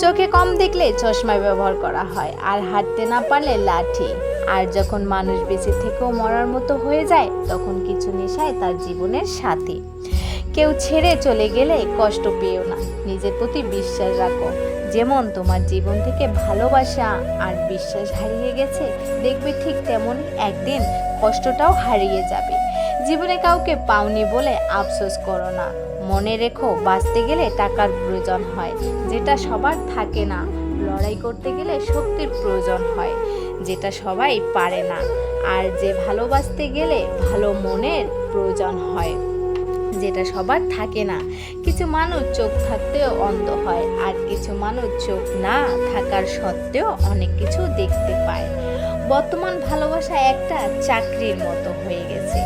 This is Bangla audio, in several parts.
চোখে কম দেখলে চশমা ব্যবহার করা হয় আর হাঁটতে না পারলে লাঠি। আর যখন মানুষ বেঁচে থেকেও মরার মতো হয়ে যায়, তখন কিছু নেশায় তার জীবনের সাথী। কেউ ছেড়ে চলে গেলে কষ্ট পেও না। নিজের প্রতি বিশ্বাস রাখো। যেমন তোমার জীবন থেকে ভালোবাসা আর বিশ্বাস হারিয়ে গেছে, দেখবে ঠিক তেমন একদিন কষ্টটাও হারিয়ে যাবে। জীবনে কাউকে পাওনি বলে আফসোস করো না। মনে রেখো, বাঁচতে গেলে টাকার প্রয়োজন হয়, যেটা সবার থাকে না। লড়াই করতে গেলে শক্তির প্রয়োজন হয়, যেটা সবাই পারে না। আর যে ভালোবাসতে গেলে ভালো মনের প্রয়োজন হয়। যেটা সবার থাকে না। কিছু মানুষ চোখ থাকতেও অন্ধ হয় আর কিছু মানুষ চোখ না থাকার সত্ত্বেও অনেক কিছু দেখতে পায়। বর্তমান ভালোবাসা একটা চাকরির মতো হয়ে গেছে।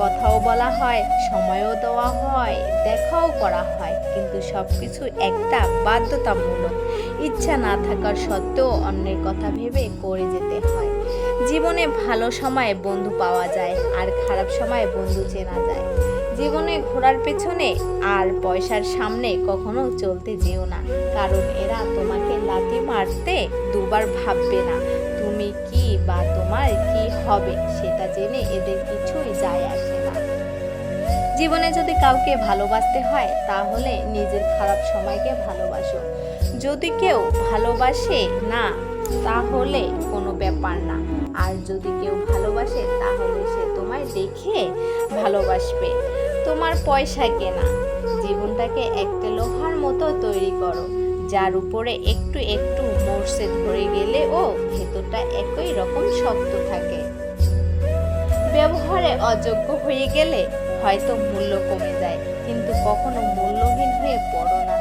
কথাও বলা হয়, সময়ও দেওয়া হয়, দেখাও করা হয়, কিন্তু সব কিছু একটা বাধ্যতামূলক। ইচ্ছা না থাকার সত্ত্বেও অন্যের কথা ভেবে করে যেতে হয়। জীবনে ভালো সময়ে বন্ধু পাওয়া যায় আর খারাপ সময়ে বন্ধু চেনা যায়। জীবনে ঘোরার পেছনে আর পয়সার সামনে কখনো চলতে যেও না। কারণ এরা তোমাকে লাথি মারতে দুবার ভাববে না, তুমি কি বা তোমার কি হবে সেটা জেনে এদের কিছুই যায় আসে না। জীবনে যদি কাউকে ভালোবাসতে হয়, তাহলে নিজের খারাপ সময়কে ভালোবাসো। যদি কেউ ভালোবাসে না, তাহলে কোনো ব্যাপার না। আর যদি কেউ ভালোবাসে, তাহলে সে দেখে ভালোবাসবে। তোমার পয়সা কেনা। জীবনটাকে একটা লোহার মতো তৈরি করো, যার উপরে একটু একটু মোর্সে ধরে গেলে ও ভেতরটা একই রকম শক্ত থাকে। ব্যবহারে অযোগ্য হয়ে গেলে হয়তো মূল্য কমে যায়, কিন্তু কখনো মূল্যহীন হয়ে পড়ো না।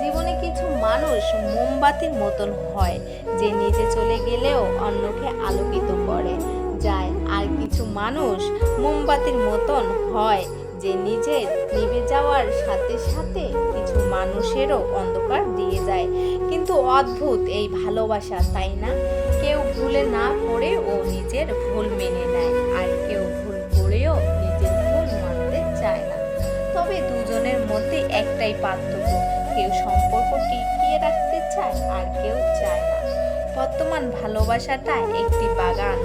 জীবনে কিছু মানুষ মোমবাতির মতন হয়, যে নিজে চলে গেলেও অন্যকে আলোকিত করে। যায়। আর কিছু মানুষ মোমবাতির মতন হয় যে নিজের নিভে যাওয়ার সাথে সাথে কিছু মানুষেরও অন্ধকার দিয়ে যায়। কিন্তু অদ্ভুত এই ভালোবাসা, তাই না? কেউ ভুলে না করে ও নিজের ভুল মেনে নেয়, আর কেউ ভুল করেও নিজের ভুল মানতে চায় না। তবে দুজনের মধ্যে একটাই পার্থক্য, কেউ সম্পর্ক টিকিয়ে রাখতে চায় আর কেউ চায় না। বর্তমান ভালোবাসাটা একটি বাগান।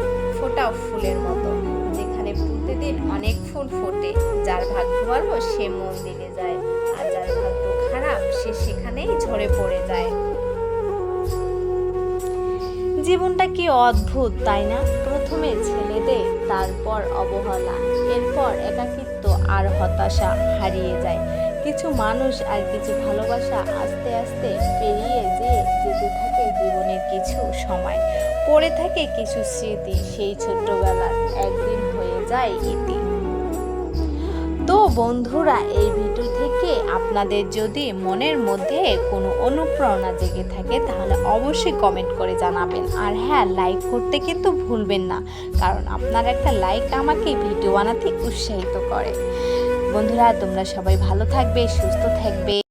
ফোটা ফুলের মতো। যেখানে প্রতিদিন অনেক ফুল ফোটে, যার ভাগ্য ভালো সে মন্দিরে যায়, আর যার ভাগ্য খারাপ সে সেখানেই ঝরে পড়ে যায়। জীবনটা কি অদ্ভুত, তাই না? প্রথমে ছেলেদের, তারপর অবহেলা, এরপর একাকিত্ব আর হতাশা হারিয়ে যায়। কিছু মানুষ আর কিছু ভালোবাসা আস্তে আস্তে পেরিয়ে যে যেতে থাকে জীবনের কিছু সময়। পড়ে থাকে কিছু স্মৃতি, সেই ছোট্টবেলার একদিন হয়ে যায় ইতি। তো বন্ধুরা, এই ভিডিও থেকে আপনাদের যদি মনের মধ্যে কোনো অনুপ্রেরণা জেগে থাকে, তাহলে অবশ্যই কমেন্ট করে জানাবেন। আর হ্যাঁ লাইক করতে কিন্তু ভুলবেন না, কারণ আপনার একটা লাইক আমাকে ভিডিও বানাতে উৎসাহিত করে। বন্ধুরা, তোমরা সবাই ভালো থাকবে, সুস্থ থাকবে।